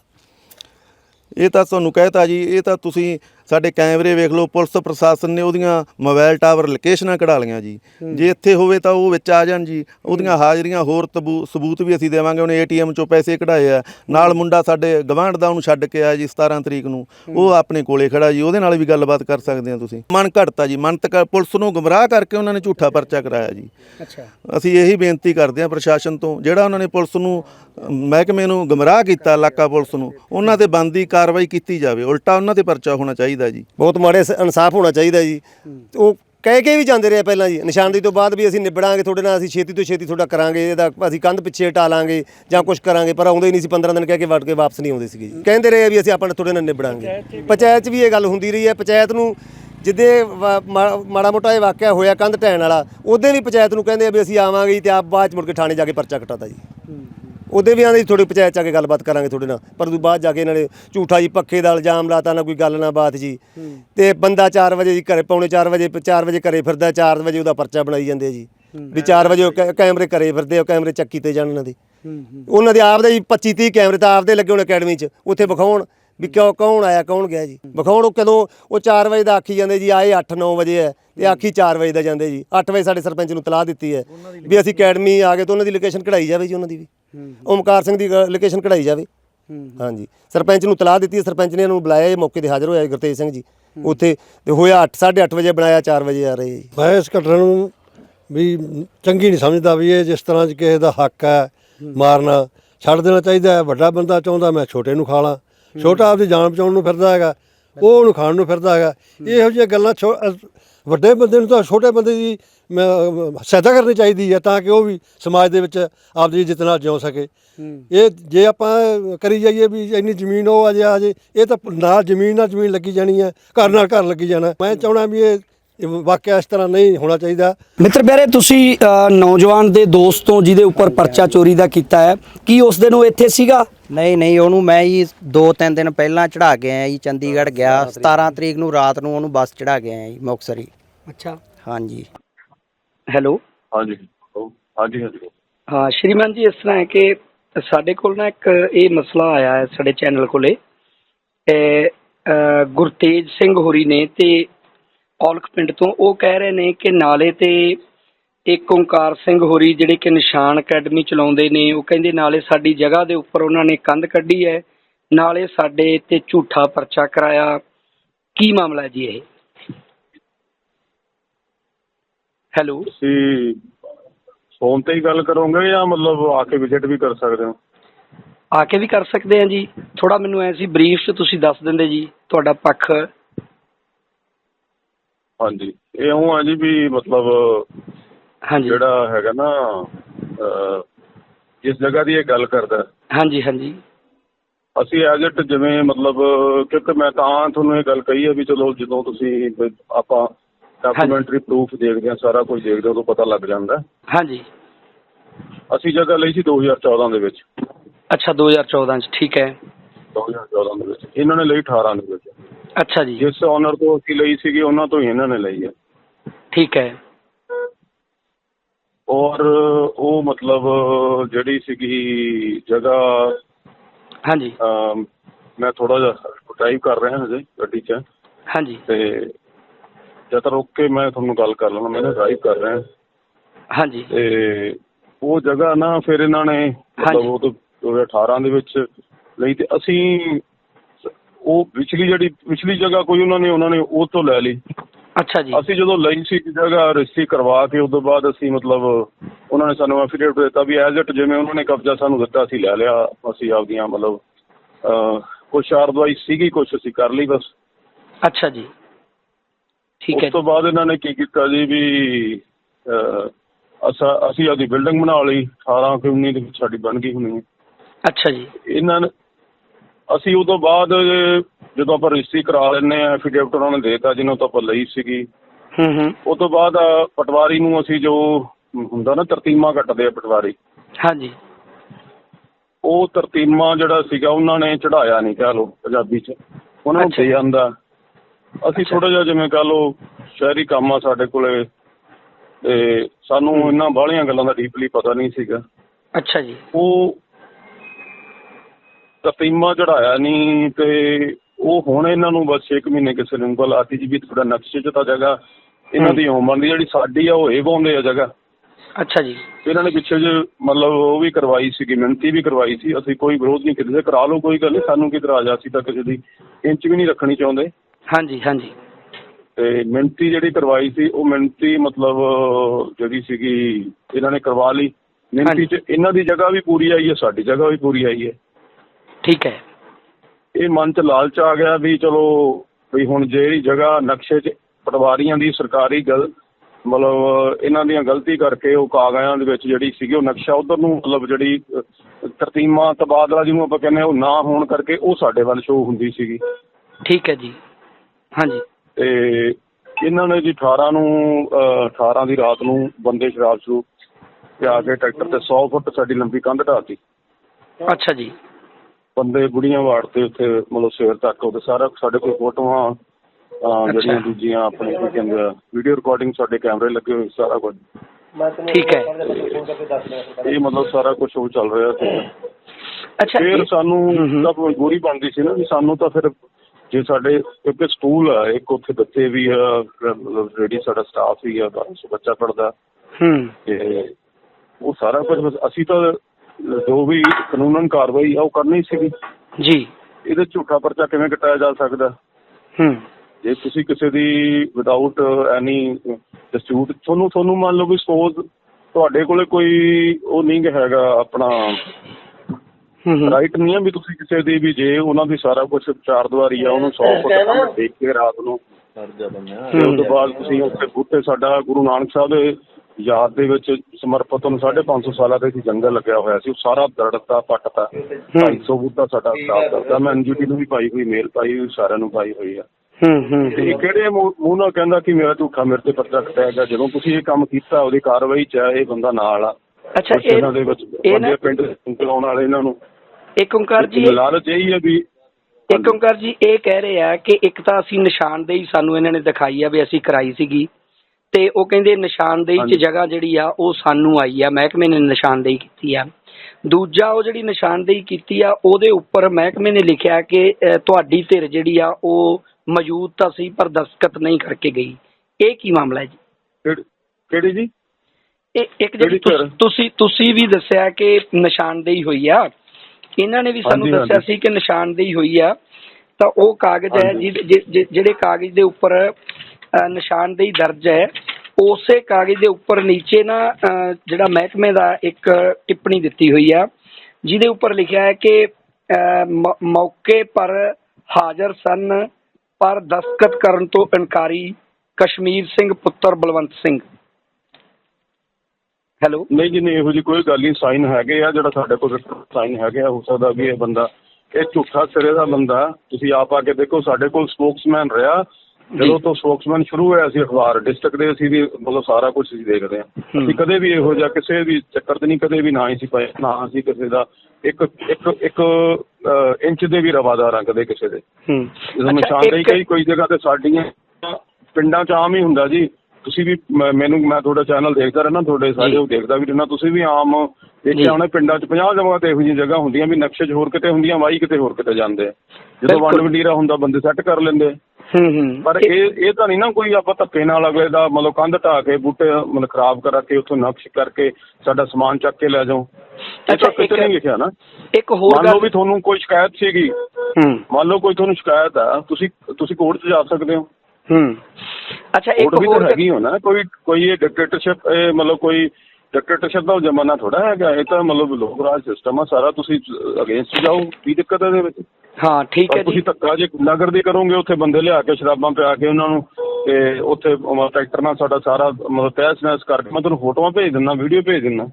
ਇਹ ਤਾਂ ਤੁਹਾਨੂੰ ਕਹਿਤਾ ਜੀ, ਇਹ ਤਾਂ ਤੁਸੀਂ ਸਾਡੇ ਕੈਮਰੇ ਵੇਖ ਲਓ ਪੁਲਿਸ ਪ੍ਰਸ਼ਾਸਨ ਨੇ ਉਹਦੀਆਂ ਮੋਬਾਈਲ ਟਾਵਰ ਲੋਕੇਸ਼ਨਾਂ ਕਢਾ ਲਈਆਂ ਜੀ। ਜੇ ਇੱਥੇ ਹੋਵੇ ਤਾਂ ਉਹ ਵਿੱਚ ਆ ਜਾਣ ਜੀ। ਉਹਦੀਆਂ ਹਾਜ਼ਰੀਆਂ ਹੋਰ ਤਬੂ- ਸਬੂਤ ਵੀ ਅਸੀਂ ਦੇਵਾਂਗੇ। ਉਹਨੇ ਏਟੀਐਮ ਚੋਂ ਪੈਸੇ ਕਢਾਏ ਆ। ਨਾਲ ਮੁੰਡਾ ਸਾਡੇ ਗਵਾਂਢ ਦਾ ਉਹਨੂੰ ਛੱਡ ਕੇ ਆਇਆ ਜੀ 17 ਤਰੀਕ ਨੂੰ। ਉਹ ਆਪਣੇ ਕੋਲੇ ਖੜਾ ਜੀ। ਉਹਦੇ ਨਾਲ ਵੀ ਗੱਲਬਾਤ ਕਰ ਸਕਦੇ ਆ ਤੁਸੀਂ। ਮਨ ਘੜਤਾ ਜੀ। ਮਨ ਤੱਕ ਪੁਲਿਸ ਨੂੰ ਗੁੰਮਰਾਹ ਕਰਕੇ ਉਹਨਾਂ ਨੇ ਝੂਠਾ ਪਰਚਾ ਕਰਾਇਆ ਜੀ। ਅੱਛਾ। ਅਸੀਂ ਇਹੀ ਬੇਨਤੀ ਕਰਦੇ ਹਾਂ ਪ੍ਰਸ਼ਾਸਨ ਤੋਂ। ਜਿਹੜਾ ਉਹਨਾਂ ਨੇ ਪੁਲਿਸ ਨੂੰ ਮਹਿਕਮੇ ਨੂੰ ਗਮਰਾਹ ਕੀਤਾ ਇਲਾਕਾ ਪੁਲਿਸ ਨੂੰ ਉਹਨਾਂ ਤੇ ਬੰਦੀ ਕਾਰਵਾਈ ਕੀਤੀ ਜਾਵੇ। ਉਲਟਾ ਉਹਨਾਂ ਤੇ ਪਰਚਾ ਹੋਣਾ ਚਾਹੀਦਾ। ਜੀ। ਬਹੁਤ ਮਾੜੇ ਇਨਸਾਫ ਹੋਣਾ ਚਾਹੀਦਾ ਜੀ। ਉਹ ਕਹਿ ਕੇ ਵੀ ਜਾਂਦੇ ਰਹੇ ਪਹਿਲਾਂ ਜੀ। ਨਿਸ਼ਾਨਦੇਹੀ ਤੋਂ ਬਾਅਦ ਵੀ ਅਸੀਂ ਨਿਬੜਾਂਗੇ ਤੁਹਾਡੇ ਨਾਲ ਅਸੀਂ ਛੇਤੀ ਤੋਂ ਛੇਤੀ ਤੁਹਾਡਾ ਕਰਾਂਗੇ ਇਹਦਾ ਅਸੀਂ ਕੰਧ ਪਿੱਛੇ ਹਟਾ ਲਾਂਗੇ ਜਾਂ ਕੁਝ ਕਰਾਂਗੇ ਪਰ ਆਉਂਦੇ ਹੀ ਨਹੀਂ ਸੀ 15 ਦਿਨ ਕਹਿ ਕੇ ਵੜ ਕੇ ਵਾਪਸ ਨਹੀਂ ਆਉਂਦੇ ਸੀਗੇ ਜੀ। ਕਹਿੰਦੇ ਰਹੇ ਵੀ ਅਸੀਂ ਆਪਣਾ ਤੁਹਾਡੇ ਨਾਲ ਨਿਬੜਾਂਗੇ। ਪੰਚਾਇਤ 'ਚ ਵੀ ਇਹ ਗੱਲ ਹੁੰਦੀ ਰਹੀ ਹੈ ਪੰਚਾਇਤ ਨੂੰ ਜਿੱਦੇ ਮਾੜਾ ਮੋਟਾ ਇਹ ਵਾਕਿਆ ਹੋਇਆ ਕੰਧ ਢਹਿਣ ਵਾਲਾ ਉਹਦੇ ਵੀ ਪੰਚਾਇਤ ਨੂੰ ਕਹਿੰਦੇ ਆ ਵੀ ਅਸੀਂ ਆਵਾਂਗੇ ਤੇ ਆਪ ਬਾਅਦ ਚ ਮੁੜ ਕੇ ਥਾਣੇ ਜਾ ਕੇ ਪਰਚਾ ਕਟਾਤਾ ਜੀ। ਉਹਦੇ ਵੀ ਆਂਦੇ ਥੋੜੀ ਪੰਚਾਇਤ ਚ ਆ ਕੇ ਗੱਲਬਾਤ ਕਰਾਂਗੇ ਤੁਹਾਡੇ ਨਾਲ। ਪਰ ਉਹ ਬਾਅਦ ਜਾ ਕੇ ਇਹਨਾਂ ਨੇ ਝੂਠਾ ਜੀ ਪੱਖੇ ਦਾ ਇਲਜ਼ਾਮ ਲਾਤਾ ਨਾ ਕੋਈ ਗੱਲ ਨਾ ਬਾਤ ਜੀ। ਤੇ ਬੰਦਾ 4 ਵਜੇ ਜੀ ਘਰੇ ਪੌਣੇ 4 ਵਜੇ 4 ਵਜੇ ਘਰੇ ਫਿਰਦਾ 4 ਵਜੇ ਉਹਦਾ ਪਰਚਾ ਬਣਾਈ ਜਾਂਦੇ ਜੀ। ਵੀ 4 ਵਜੇ ਉਹ ਕੈਮਰੇ ਘਰੇ ਫਿਰਦੇ ਆ ਉਹ ਕੈਮਰੇ ਚੱਕੀ ਤੇ ਜਾਣ ਉਹਨਾਂ ਦੇ। ਉਹਨਾਂ ਦੇ ਆਪਦੇ ਜੀ 25 30 ਕੈਮਰੇ ਤਾਂ ਆਪਦੇ ਲੱਗੇ ਹੋਣੇ ਅਕੈਡਮੀ 'ਚ ਉੱਥੇ ਵਿਖਾਉਣ। ਵੀ ਕਿਉਂ ਕੌਣ ਆਇਆ ਕੌਣ ਗਿਆ ਜੀ? ਵਿਖਾਉਣ ਉਹ ਕਦੋਂ ਉਹ 4 ਵਜੇ ਦਾ ਆਖੀ ਜਾਂਦੇ ਜੀ ਆਏ 8 9 ਵਜੇ ਹੈ। ਤੇ ਆਖੀ 4 ਵਜੇ ਦਾ ਜਾਂਦੇ ਜੀ। 8 ਵਜੇ ਸਾਡੇ ਸਰਪੰਚ ਨੂੰ ਤਲਾਹ ਦਿੱਤੀ ਹੈ ਵੀ ਅਸੀਂ ਅਕੈਡਮੀ ਆ ਗਏ ਤਾਂ ਉਹਨਾਂ ਦੀ ਲੋਕੇਸ਼ਨ ਕਢਾਈ ਜਾਵੇ ਜੀ ਉਹਨਾਂ ਦੀ ਵੀ। ਓਮਕਾਰ ਸਿੰਘ ਦੀ ਲੋਕੇਸ਼ਨ ਕਢਾਈ ਜਾਵੇ। ਹਾਂਜੀ। ਸਰਪੰਚ ਨੂੰ ਤਲਾਹ ਦਿੱਤੀ ਹੈ, ਸਰਪੰਚ ਨੇ ਇਹਨਾਂ ਨੂੰ ਬੁਲਾਇਆ ਇਹ ਮੌਕੇ ਤੇ ਹਾਜ਼ਰ ਹੋਇਆ ਗੁਰਤੇਜ ਸਿੰਘ ਜੀ। ਉੱਥੇ ਤੇ ਹੋਇਆ 8 8:30 ਵਜੇ ਬਣਾਇਆ 4 ਵਜੇ ਆ ਰਹੇ ਜੀ। ਮੈਂ ਇਸ ਘਟਨਾ ਨੂੰ ਵੀ ਚੰਗੀ ਨਹੀਂ ਸਮਝਦਾ ਵੀ ਇਹ ਜਿਸ ਤਰ੍ਹਾਂ ਕਿਸੇ ਦਾ ਹੱਕ ਹੈ। ਮਾਰਨਾ। ਛੱਡ ਦੇਣਾ ਚਾਹੀਦਾ ਹੈ ਵੱਡਾ ਬੰਦਾ ਚਾਹੁੰਦਾ ਮੈਂ ਛੋਟੇ ਨੂੰ ਖਾ ਲਾਂ। ਛੋਟਾ ਆਪਦੀ ਜਾਨ ਬਚਾਉਣ ਨੂੰ ਫਿਰਦਾ ਹੈਗਾ ਉਹ ਉਹਨੂੰ ਖਾਣ ਨੂੰ ਫਿਰਦਾ ਹੈਗਾ। ਇਹੋ ਜਿਹੀਆਂ ਗੱਲਾਂ ਵੱਡੇ ਬੰਦੇ ਨੂੰ ਤਾਂ ਛੋਟੇ ਬੰਦੇ ਦੀ ਸਹਾਇਤਾ ਕਰਨੀ ਚਾਹੀਦੀ ਹੈ ਤਾਂ ਕਿ ਉਹ ਵੀ ਸਮਾਜ ਦੇ ਵਿੱਚ ਆਪਦੀ ਇੱਜ਼ਤ ਨਾਲ ਜਿਉ ਸਕੇ। ਇਹ ਜੇ ਆਪਾਂ ਕਰੀ ਜਾਈਏ ਵੀ ਇੰਨੀ ਜ਼ਮੀਨ ਉਹ ਆ ਜੇ ਆ ਜੇ ਇਹ ਤਾਂ ਨਾਲ ਜ਼ਮੀਨ ਨਾਲ ਜ਼ਮੀਨ ਲੱਗੀ ਜਾਣੀ ਹੈ ਘਰ ਨਾਲ ਘਰ ਲੱਗੀ ਜਾਣਾ। ਮੈਂ ਚਾਹਣਾ ਵੀ ਇਹ ਵਾਕਿਆ ਇਸ ਤਰ੍ਹਾਂ ਨਹੀਂ ਹੋਣਾ ਚਾਹੀਦਾ। ਮਿੱਤਰ ਪਿਆਰੇ ਤੁਸੀਂ ਨੌਜਵਾਨ ਦੇ ਦੋਸਤ ਜਿਹਦੇ ਉੱਪਰ ਪਰਚਾ ਚੋਰੀ ਦਾ ਕੀਤਾ ਹੈ। ਕੀ ਉਸ ਦਿਨ ਉਹ ਇੱਥੇ ਸੀਗਾ? ਨਹੀਂ ਨਹੀਂ ਉਹਨੂੰ ਮੈਂ ਜੀ ਦੋ ਤਿੰਨ ਦਿਨ ਪਹਿਲਾਂ ਚੜਾ ਕੇ ਆਇਆ ਜੀ ਚੰਡੀਗੜ੍ਹ ਗਿਆ। 17 ਤਰੀਕ ਨੂੰ। ਰਾਤ ਨੂੰ ਉਹਨੂੰ ਬੱਸ ਚੜਾ ਕੇ ਆਇਆ ਜੀ ਮੁਕਤਸਰੀ ਅੱਛਾ। ਹਾਂਜੀ। ਹੈਲੋ। ਹਾਂਜੀ ਹਾਂਜੀ ਹਾਂਜੀ। ਹਾਂ ਸ਼੍ਰੀਮਾਨ ਜੀ ਇਸ ਤਰ੍ਹਾਂ ਹੈ ਕਿ ਸਾਡੇ ਕੋਲ ਨਾ ਇੱਕ ਇਹ ਮਸਲਾ ਆਇਆ ਹੈ ਸਾਡੇ ਚੈਨਲ ਕੋਲੇ। ਇਹ, ਅ, ਗੁਰਤੇਜ ਸਿੰਘ ਹੋਰੀ ਨੇ ਤੇ ਔਲਖ ਪਿੰਡ ਤੋਂ ਉਹ ਕਹਿ ਰਹੇ ਨੇ ਕਿ ਨਾਲੇ ਤੇ ਇੱਕ ਓਂਕਾਰ ਸਿੰਘ ਹੋਰੀ ਜਿਹੜੇ ਕਿ ਨਿਸ਼ਾਨ ਅਕੈਡਮੀ ਚਲਾਉਂਦੇ ਨੇ ਉਹ ਕਹਿੰਦੇ ਨਾਲੇ ਸਾਡੀ ਜਗ੍ਹਾ ਦੇ ਉੱਪਰ ਉਹਨਾਂ ਨੇ ਕੰਧ ਕੱਢੀ ਹੈ ਨਾਲੇ ਸਾਡੇ ਤੇ ਝੂਠਾ ਪਰਚਾ ਕਰਾਇਆ। ਕੀ ਮਾਮਲਾ ਜੀ ਇਹ? ਹੈਲੋ। ਤੁਸੀਂ ਫੋਨ ਤੇ ਹੀ ਗੱਲ ਕਰੋਗੇ ਜਾਂ ਮਤਲਬ ਆ ਕੇ ਵਿਜ਼ਿਟ ਵੀ ਕਰ ਸਕਦੇ ਹੋ? ਆ ਕੇ ਵੀ ਕਰ ਸਕਦੇ ਆ ਜੀ। ਥੋੜਾ ਮੈਨੂੰ ਐ ਸੀ ਬਰੀਫ ਚ ਤੁਸੀਂ ਦੱਸ ਦਿੰਦੇ ਜੀ ਤੁਹਾਡਾ ਪੱਖ। ਹਾਂਜੀ। ਇਹ ਉਹ ਆ ਜੀ ਵੀ ਮਤਲਬ ਹਾਂਜੀ। ਜਿਹੜਾ ਹੈਗਾ ਨਾ ਜਿਸ ਜਗ੍ਹਾ ਦੀ ਇਹ ਗੱਲ ਕਰਦਾ ਹਾਂਜੀ ਹਾਂਜੀ। ਅਸੀਂ ਐਜ ਇਟ ਜਿਵੇਂ ਮਤਲਬ ਕਿਉਂਕਿ ਮੈਂ ਤਾਂ ਤੁਹਾਨੂੰ ਇਹ ਗੱਲ ਕਹੀ ਹੈ ਵੀ ਚਲੋ ਜਦੋਂ ਤੁਸੀਂ ਆਪਾਂ ਡਾਕੂਮੈਂਟਰੀ ਪ੍ਰੂਫ ਦੇਖਦੇ ਹਾਂ ਸਾਰਾ ਕੁਝ ਦੇਖਦੇ ਉਦੋਂ ਪਤਾ ਲੱਗ ਜਾਂਦਾ ਹਾਂਜੀ। ਅਸੀਂ ਜਗ੍ਹਾ ਲਈ ਸੀ 2014 ਦੇ ਵਿੱਚ। ਅੱਛਾ 2014 ਚ ਠੀਕ ਹੈ। 2014 ਦੇ ਵਿੱਚ। ਇਹਨਾਂ ਨੇ ਲਈ 18 ਦੇ ਵਿੱਚ। ਅੱਛਾ ਜੀ। ਜਿਸ ਓਨਰ ਤੋਂ ਅਸੀਂ ਲਈ ਸੀਗੀ ਉਹਨਾਂ ਤੋਂ ਹੀ ਇਹਨਾਂ ਨੇ ਲਈ ਹੈ। ਠੀਕ ਹੈ। ਔਰ ਉਹ ਮਤਲਬ ਜਿਹੜੀ ਸੀਗੀ ਜਗ੍ਹਾ ਹਾਂਜੀ। ਮੈਂ ਥੋੜਾ ਜਿਹਾ ਡਰਾਈਵ ਕਰ ਰਿਹਾ ਹਜੇ ਗੱਡੀ 'ਚ। ਹਾਂਜੀ। ਤੇ ਜਦ ਤੱਕ ਰੁਕ ਕੇ ਮੈਂ ਤੁਹਾਨੂੰ ਗੱਲ ਕਰ ਲਵਾਂ ਮੈਂ ਡਰਾਈਵ ਕਰ ਰਿਹਾ। ਹਾਂਜੀ। ਤੇ ਉਹ ਜਗ੍ਹਾ ਨਾ ਫਿਰ ਇਹਨਾਂ ਨੇ ਮਤਲਬ। ਉਹ ਤੋਂ 2018 ਦੇ ਵਿੱਚ ਲਈ ਤੇ ਅਸੀਂ ਉਹ ਪਿਛਲੀ ਜਿਹੜੀ ਪਿਛਲੀ ਜਗ੍ਹਾ ਕੋਈ ਉਹਨਾਂ ਨੇ ਉਹਨਾਂ ਨੇ ਉਹ ਤੋਂ ਲੈ ਲਈ। ਅੱਛਾ ਜੀ। ਅਸੀਂ ਜਦੋਂ ਲਈ ਸੀ ਜਗ੍ਹਾ ਰਜਿਸਟਰੀ ਕਰਵਾ ਕੇ ਉਸ ਤੋਂ ਬਾਅਦ ਅਸੀਂ ਮਤਲਬ ਉਹਨਾਂ ਨੇ ਸਾਨੂੰ ਐਫੀਡੇਵਿਟ ਦਿੱਤਾ ਵੀ ਐਜ਼ ਇਟ ਜਿਵੇਂ ਉਹਨਾਂ ਨੇ ਕਬਜ਼ਾ ਸਾਨੂੰ ਦਿੱਤਾ ਅਸੀਂ ਲੈ ਲਿਆ ਅਸੀਂ ਆਪਦੀਆਂ ਮਤਲਬ ਕੁਛ ਆਰਦਵਾਈ ਸੀਗੀ ਕੁਛ ਅਸੀਂ ਕਰ ਲਈ ਬਸ। ਅੱਛਾ ਜੀ। ਠੀਕ ਹੈ ਉਸ ਤੋਂ ਬਾਅਦ ਇਹਨਾਂ ਨੇ ਕੀ ਕੀਤਾ ਜੀ ਵੀ ਅਸਾਂ ਅਸੀਂ ਆਪਦੀ ਬਿਲਡਿੰਗ ਬਣਾ ਲਈ 18 ਕਿ 19 ਦੇ ਵਿੱਚ ਸਾਡੀ ਬਣ ਗਈ ਹੋਣੀ ਅੱਛਾ ਜੀ। ਇਹਨਾਂ ਨੇ ਅਸੀਂ ਉਸ ਤੋਂ ਬਾਅਦ ਜਦੋਂ ਆਪਾਂ ਰਜਿਸਟਰੀ ਕਰਾ ਲੈਂਦੇ ਆ ਐਫੀਡੇਵਿਟ ਉਹਨਾਂ ਨੇ ਦੇਤਾ ਜਿਹਨਾਂ ਤੋਂ ਆਪਾਂ ਲਈ ਸੀਗੀ। ਹੂੰ ਹੂੰ। ਉਸ ਤੋਂ ਬਾਅਦ ਪਟਵਾਰੀ ਨੂੰ ਅਸੀਂ ਜੋ ਹੁੰਦਾ ਨਾ ਤਰਤੀਮਾ ਕੱਟਦੇ ਆ ਪਟਵਾਰੀ। ਹਾਂਜੀ। ਉਹ ਤਰਤੀਮਾ ਜਿਹੜਾ ਸੀਗਾ ਉਹਨਾਂ ਨੇ ਚੜਾਇਆ ਨਹੀਂ ਕਹ ਲਓ ਪੰਜਾਬੀ ਚ। ਉਹਨਾਂ ਨੂੰ। ਦੇ ਜਾਂਦਾ ਅਸੀਂ। ਥੋੜਾ ਜਿਹਾ ਜਿਵੇਂ ਕਹ ਲਓ ਸ਼ਹਿਰੀ ਕੰਮ ਆ ਸਾਡੇ ਕੋਲੇ ਤੇ ਸਾਨੂੰ ਇਹਨਾਂ ਬਾਹਲੀਆਂ ਗੱਲਾਂ ਦਾ ਡੀਪਲੀ ਪਤਾ ਨਹੀਂ ਸੀਗਾ। ਅੱਛਾ ਜੀ। ਉਹ ਤਰਤੀਮਾ ਚੜਾਇਆ ਨਹੀਂ ਤੇ ਉਹ ਹੁਣ ਇਹਨਾਂ ਨੂੰ ਬਸ 6 ਮਹੀਨੇ ਕਿਸੇ ਨੂੰ ਉਂਗਲ ਆਤੀ ਜੀ ਵੀ ਤੁਹਾਡਾ ਨਕਸ਼ੇ 'ਚ ਤਾਂ ਜਗ੍ਹਾ ਇਹਨਾਂ ਦੀ ਹੋਮਨ ਦੀ ਜਿਹੜੀ ਸਾਡੀ ਆ ਉਹ ਇਹ ਪਾਉਂਦੇ ਆ ਜਗ੍ਹਾ। ਅੱਛਾ ਜੀ। ਇਹਨਾਂ ਨੇ ਪਿੱਛੇ ਜੇ ਮਤਲਬ ਉਹ ਵੀ ਕਰਵਾਈ ਸੀਗੀ ਮਿਹਨਤੀ ਵੀ ਕਰਵਾਈ ਸੀ ਅਸੀਂ ਕੋਈ ਵਿਰੋਧ ਨਹੀਂ ਕਰਦੇ ਕਰਾ ਲਓ ਕੋਈ ਗੱਲ ਨਹੀਂ ਸਾਨੂੰ ਕੀ ਇਤਰਾਜ਼ ਆ ਅਸੀਂ ਤਾਂ ਕਿਸੇ ਦੀ ਇੰਚ ਵੀ ਨਹੀਂ ਰੱਖਣੀ ਚਾਹੁੰਦੇ। ਹਾਂਜੀ ਹਾਂਜੀ। ਤੇ ਮਿਹਨਤੀ ਜਿਹੜੀ ਕਰਵਾਈ ਸੀ ਉਹ ਮਿਹਨਤੀ ਮਤਲਬ ਜਿਹੜੀ ਸੀਗੀ ਇਹਨਾਂ ਨੇ ਕਰਵਾ ਲਈ। ਮਿਹਨਤੀ 'ਚ ਇਹਨਾਂ ਦੀ ਜਗ੍ਹਾ ਵੀ ਪੂਰੀ ਆਈ ਹੈ ਸਾਡੀ ਜਗ੍ਹਾ ਵੀ ਪੂਰੀ ਆਈ ਹੈ। ਠੀਕ ਹੈ। ਇਹ ਮਨ 'ਚ ਲਾਲਚ ਆ ਗਿਆ ਵੀ ਚਲੋ ਵੀ ਹੁਣ ਜਿਹੜੀ ਜਗ੍ਹਾ ਨਕਸ਼ੇ 'ਚ ਪਟਵਾਰੀਆਂ ਦੀ ਸਰਕਾਰੀ ਗਲ ਮਤਲਬ ਇਹਨਾਂ ਦੀਆਂ ਗਲਤੀ ਕਰਕੇ ਉਹ ਕਾਗਜ਼ਾਂ ਦੇ ਵਿੱਚ ਜਿਹੜੀ ਸੀਗੀ ਉਹ ਨਕਸ਼ਾ ਉਧਰ ਨੂੰ ਮਤਲਬ ਜਿਹੜੀ ਤਰਤੀਮਾਂ ਤਬਾਦਲਾ ਜਿਹਨੂੰ ਆਪਾਂ ਕਹਿੰਦੇ ਉਹ ਨਾ ਹੋਣ ਕਰਕੇ ਉਹ ਸਾਡੇ ਵੱਲ ਸ਼ੋਅ ਹੁੰਦੀ ਸੀਗੀ। ਠੀਕ ਹੈ ਜੀ। ਹਾਂਜੀ। ਤੇ ਇਹਨਾਂ ਨੇ ਜੀ 18 ਨੂੰ ਅ, 18 ਦੀ ਰਾਤ ਨੂੰ ਬੰਦੇ ਸ਼ਰਾਬ ਸ਼ਰੂ ਪਿਆ ਕੇ ਟਰੈਕਟਰ ਤੇ 100 ਫੁੱਟ ਸਾਡੀ ਲੰਬੀ ਕੰਧ ਢਾਤੀ ਅੱਛਾ ਜੀ। ਬੰਦੇ ਬੁੜੀਆਂ ਵਾੜ ਤੇ ਉੱਥੇ ਮਤਲਬ ਸਵੇਰ ਤੱਕ ਉਹਦੇ ਸਾਰਾ ਸਾਡੇ ਕੋਲ ਫੋਟੋਆਂ ਜਿਹੜੀਆਂ ਦੂਜੀਆਂ ਆਪਣੇ ਕੀ ਕਹਿੰਦੇ ਆ ਵੀਡੀਓ ਰਿਕਾਰਡਿੰਗ ਸਾਡੇ ਕੈਮਰੇ ਲੱਗੇ ਹੋਏ ਸਾਰਾ ਕੁਝ। ਠੀਕ ਹੈ। ਇਹ ਮਤਲਬ ਸਾਰਾ ਕੁਝ ਉਹ ਚੱਲ ਰਿਹਾ ਸੀ। ਅੱਛਾ ਫਿਰ ਸਾਨੂੰ ਤਾਂ ਮਜਬੂਰੀ ਬਣਦੀ ਸੀ ਨਾ ਵੀ ਸਾਨੂੰ ਤਾਂ ਫਿਰ ਜੇ ਸਾਡੇ ਇੱਕ ਸਕੂਲ ਆ ਇੱਕ ਉੱਥੇ ਬੱਚੇ ਵੀ ਆ ਮਤਲਬ ਜਿਹੜੀ ਸਾਡਾ ਸਟਾਫ ਵੀ ਆ ਬੱਚਾ ਪੜਦਾ ਹੂੰ। ਤੇ ਉਹ ਸਾਰਾ ਕੁਝ ਅਸੀਂ ਤਾਂ ਜੋ ਵੀ ਕਾਨੂੰਨਨ ਕਾਰਵਾਈ ਆ ਉਹ ਕਰਨੀ ਸੀਗੀ। ਜੀ। ਇਹਦੇ ਝੂਠਾ ਪਰਚਾ ਕਿਵੇਂ ਕਟਾਇਆ ਜਾ ਸਕਦਾ? ਹੂੰ। ਜੇ ਤੁਸੀਂ ਕਿਸੇ ਦੀ ਵਿਦਆਊਟ ਐਨੀ ਡਿਸਪਿਊਟ ਤੁਹਾਨੂੰ ਤੁਹਾਨੂੰ ਮੰਨ ਲਓ ਵੀ ਸਪੋਜ਼ ਤੁਹਾਡੇ ਕੋਲੇ ਕੋਈ ਉਹ ਨਹੀਂ ਹੈਗਾ ਆਪਣਾ। ਰਾਈਟ ਨਹੀਂ ਹੈ ਵੀ ਤੁਸੀਂ ਕਿਸੇ ਦੀ ਵੀ ਜੇ ਉਹਨਾਂ ਦੀ ਸਾਰਾ ਕੁਝ ਚਾਰ ਦੀਵਾਰੀ ਆ ਉਹਨੂੰ 100 ਫੁੱਟ ਕੰਮ ਦੇਖ ਕੇ ਰਾਤ ਨੂੰ। ਤੇ ਉਸ ਤੋਂ ਬਾਅਦ ਤੁਸੀਂ ਉੱਥੇ ਬੂਟੇ ਸਾਡਾ ਗੁਰੂ ਨਾਨਕ ਸਾਹਿਬ ਦੇ ਯਾਦ ਦੇ ਵਿੱਚ ਸਮਰਪਿਤ ਨੂੰ 550 ਸਾਲਾਂ ਦੇ ਸੀ ਜੰਗਲ ਲੱਗਿਆ ਹੋਇਆ ਸੀ ਉਹ ਸਾਰਾ ਦਰੜਤਾ ਪੱਟਤਾ 250 ਬੂਟਾ ਸਾਡਾ ਸਟਾਫ ਕਰਦਾ ਮੈਂ ਐਨਜੀਟੀ ਨੂੰ ਵੀ ਪਾਈ ਹੋਈ ਮੇਲ ਪਾਈ ਹੋਈ ਸਾਰਿਆਂ ਨੂੰ ਪਾਈ ਹੋਈ ਆ। ਹੂੰ ਹੂੰ ਤੇ ਇਹ ਕਿਹੜੇ ਮੂੰਹ ਨਾਲ ਕਹਿੰਦਾ ਕਿ ਮੇਰਾ ਝੂਠਾ ਮੇਰੇ ਤੇ ਪਰਚਾ ਕਟਿਆ ਗਿਆ? ਜਦੋਂ ਤੁਸੀਂ ਇਹ ਕੰਮ ਕੀਤਾ ਉਹਦੀ ਕਾਰਵਾਈ ਚ ਆ ਇਹ ਬੰਦਾ ਨਾਲ ਆ। ਅੱਛਾ ਇਹਨਾਂ ਦੇ ਵਿੱਚ ਬੰਦੇ ਪਿੰਡ ਚਲਾਉਣ ਵਾਲੇ ਇਹਨਾਂ ਨੂੰ। ਇੱਕ ਓੰਕਾਰ ਜੀ ਲਾਲਚ ਇਹੀ ਹੈ ਵੀ ਇੱਕ ਓੰਕਾਰ ਜੀ ਇਹ ਕਹਿ ਰਹੇ ਆ ਕਿ ਇੱਕ ਤਾਂ ਅਸੀਂ ਨਿਸ਼ਾਨਦੇਹੀ ਸਾਨੂੰ ਇਹਨਾਂ ਨੇ ਦਿਖਾਈ ਆ ਵੀ ਅਸੀਂ ਕਰਾਈ ਸੀਗੀ। ਤੇ ਉਹ ਕਹਿੰਦੇ ਨਿਸ਼ਾਨਦੇਹੀ 'ਚ। ਜਗ੍ਹਾ ਜਿਹੜੀ ਆ ਉਹ ਸਾਨੂੰ ਆਈ ਆ ਮਹਿਕਮੇ ਨੇ ਨਿਸ਼ਾਨਦੇਹੀ ਕੀਤੀ ਆ। ਦੂਜਾ ਉਹ ਜਿਹੜੀ ਨਿਸ਼ਾਨਦੇਹੀ ਕੀਤੀ ਆ ਉਹਦੇ ਉੱਪਰ ਮਹਿਕਮੇ ਨੇ ਲਿਖਿਆ ਕਿ ਤੁਹਾਡੀ ਧਿਰ ਜਿਹੜੀ ਆ ਉਹ ਮੌਜੂਦ ਤਾਂ ਸੀ ਪਰ ਦਸਤਖਤ ਨਹੀਂ ਕਰਕੇ ਗਈ। ਇਹ ਕੀ ਮਾਮਲਾ ਹੈ ਜੀ? ਕਿਹੜੀ- ਜੀ? ਇਹ ਇੱਕ ਜਿਹੜੀ? ਤੁਸ- ਤੁਸੀਂ ਵੀ ਦੱਸਿਆ ਕਿ ਨਿਸ਼ਾਨਦੇਹੀ ਹੋਈ ਆ। ਇਹਨਾਂ ਨੇ ਵੀ ਸਾਨੂੰ ਦੱਸਿਆ। ਸੀ ਕਿ ਨਿਸ਼ਾਨਦੇਹੀ ਹੋਈ ਆ। ਤਾਂ ਉਹ ਕਾਗਜ਼ ਹੈ ਜਿਹੜੇ ਕਾਗਜ਼ ਦੇ ਉੱਪਰ ਨਿਸ਼ਾਨਦੇਹੀ ਦਰਜ ਹੈ। ਉਸੇ ਕਾਗਜ਼ ਦੇ ਉੱਪਰ ਨੀਚੇ ਨਾ ਜਿਹੜਾ ਮਹਿਕਮੇ ਦਾ ਇੱਕ ਟਿੱਪਣੀ ਦਿੱਤੀ ਹੋਈ ਆ, ਜਿਹਦੇ ਉੱਪਰ ਲਿਖਿਆ ਹੈ ਕਿ ਮੌਕੇ ਪਰ ਹਾਜ਼ਰ ਸਨ, ਪਰ ਦਸਤਖਤ ਕਰਨ ਤੋਂ ਇਨਕਾਰੀ ਕਸ਼ਮੀਰ ਸਿੰਘ ਪੁੱਤਰ ਬਲਵੰਤ ਸਿੰਘ। ਹੈਲੋ। ਨਹੀਂ ਜੀ, ਨਹੀਂ, ਇਹੋ ਜੀ ਕੋਈ ਗੱਲ ਨਹੀਂ ਸਾਈਨ ਹੈਗੇ ਆ, ਜਿਹੜਾ ਸਾਡੇ ਕੋਲ ਸਾਈਨ ਹੈਗੇ ਆ, ਹੋ ਸਕਦਾ ਵੀ ਇਹ ਬੰਦਾ, ਇਹ ਝੂਠਾ ਸਿਰੇ ਦਾ ਬੰਦਾ, ਤੁਸੀਂ ਆਪ ਆ ਕੇ ਦੇਖੋ, ਸਾਡੇ ਕੋਲ ਸਪੋਕਸਮੈਨ ਰਿਹਾ ਜਦੋਂ ਤੋਂ ਸਪੋਕਸਮੈਨ ਸ਼ੁਰੂ ਹੋਇਆ ਸੀ ਅਖਬਾਰ ਡਿਸਟ੍ਰਿਕਟ ਦੇ ਅਸੀਂ ਵੀ ਮਤਲਬ ਸਾਰਾ ਕੁਝ ਅਸੀਂ ਦੇਖਦੇ ਹਾਂ। ਅਸੀਂ ਕਦੇ ਵੀ ਇਹੋ ਜਿਹਾ ਕਿਸੇ ਵੀ ਚੱਕਰ ਤੇ ਨਹੀਂ ਕਦੇ ਵੀ ਨਾ ਹੀ ਸੀ ਪਏ ਨਾ ਅਸੀਂ ਕਿਸੇ ਦਾ ਇੱਕ ਇੱਕ ਇੱਕ ਇੰਚ ਦੇ ਵੀ ਰਵਾਦਾਰਾਂ ਕਦੇ ਕਿਸੇ ਦੇ। ਹੂੰ। ਜਦੋਂ ਨਿਸ਼ਾਨਦੇਹੀ ਕਈ ਕੋਈ ਜਗ੍ਹਾ ਤੇ ਸਾਡੀਆਂ ਪਿੰਡਾਂ 'ਚ ਆਮ ਹੀ ਹੁੰਦਾ ਜੀ। ਤੁਸੀਂ ਵੀ ਮੈਂ- ਮੈਨੂੰ ਮੈਂ ਤੁਹਾਡਾ ਚੈਨਲ ਦੇਖਦਾ ਰਹਿਣਾ ਤੁਹਾਡੇ ਸਾਰੇ ਉਹ ਦੇਖਦਾ ਵੀ ਰਹਿਣਾ ਤੁਸੀਂ ਵੀ ਆਮ ਦੇਖਿਆ ਹੋਣਾ ਪਿੰਡਾਂ 'ਚ 50 ਜਗ੍ਹਾ ਤੇ ਇਹੋ ਜਿਹੀਆਂ ਜਗ੍ਹਾ ਹੁੰਦੀਆਂ ਵੀ ਨਕਸ਼ੇ 'ਚ ਹੋਰ ਕਿਤੇ ਹੁੰਦੀਆਂ ਵਾਈ ਕਿਤੇ ਹੋਰ ਕਿਤੇ ਜਾਂਦੇ ਆ। ਜਦੋਂ ਵੰਡ ਬਿਲਕੁਲ। ਵੰਡੀਰਾ ਹੁੰਦਾ ਬੰਦੇ ਸੈੱਟ ਕਰ ਲੈਂਦੇ। ਆ। ਹੂੰ ਹੂੰ। ਪਰ ਇਹ ਇਹ ਤਾਂ ਨਹੀਂ ਨਾ ਕੋਈ ਆਪਾਂ ਧੱਕੇ ਨਾਲ ਅਗਲੇ ਦਾ ਮਤਲਬ ਕੰਧ ਢਾ ਕੇ ਬੂਟੇ ਮਤਲਬ ਖਰਾਬ ਕਰਾ ਕੇ ਉੱਥੋਂ ਨਕਸ਼ ਕਰਕੇ ਸਾਡਾ ਸਮਾਨ ਚੱਕ ਕੇ ਲੈ ਜਾਓ। ਇਹ ਅੱਛਾ, ਤਾਂ ਕਿਤੇ ਨਹੀਂ ਲਿਖਿਆ ਨਾ। ਇੱਕ ਹੋਰ ਮੰਨ ਲਓ ਗੱਲ ਵੀ ਤੁਹਾਨੂੰ ਕੋਈ ਸ਼ਿਕਾਇਤ ਸੀਗੀ। ਹੂੰ। ਮੰਨ ਲਓ ਕੋਈ ਤੁਹਾਨੂੰ ਸ਼ਿਕਾਇਤ ਆ ਤੁਸੀਂ ਤੁਸੀਂ ਕੋਰਟ 'ਚ ਜਾ ਸਕਦੇ ਹੋ। ਹੂੰ। ਅੱਛਾ ਇੱਕ ਵੀ ਹੋਰ ਤਾਂ ਹੈਗੀ ਹੋ ਨਾ ਕੋਈ ਕੋਈ ਇਹ ਡਿਕਟੇਟਰਸ਼ਿਪ ਇਹ ਮਤਲਬ ਕੋਈ ਡਿਕਟੇਟਰਸ਼ਿਪ ਦਾ ਜ਼ਮਾਨਾ ਥੋੜਾ ਹੈਗਾ ਇਹ ਤਾਂ ਮਤਲਬ ਲੋਕ ਰਾਜ ਸਿਸਟਮ ਆ ਸਾਰਾ ਤੁਸੀਂ ਅਗੇਂਸਟ ਜਾਓ ਕੀ ਦਿੱਕਤ ਹੈ ਇਹਦੇ ਵਿੱਚ? ਹਾਂ ਠੀਕ ਹੈ ਜੀ। ਤੁਸੀਂ ਧੱਕਾ ਜੇ ਗੁੰਡਾਗਰਦੀ ਕਰੋਗੇ ਉੱਥੇ ਬੰਦੇ ਲਿਆ ਕੇ ਸ਼ਰਾਬਾਂ ਪਿਆ ਕੇ ਉਹਨਾਂ ਨੂੰ ਤੇ ਉੱਥੇ ਟਰੈਕਟਰ ਨਾਲ ਸਾਡਾ ਸਾਰਾ ਮਤਲਬ ਤਹਿਸ ਨਹਿਸ ਕਰਕੇ ਮੈਂ ਤੁਹਾਨੂੰ ਫੋਟੋਆਂ ਭੇਜ ਦਿੰਦਾ ਵੀਡੀਓ ਭੇਜ ਦਿੰਦਾ।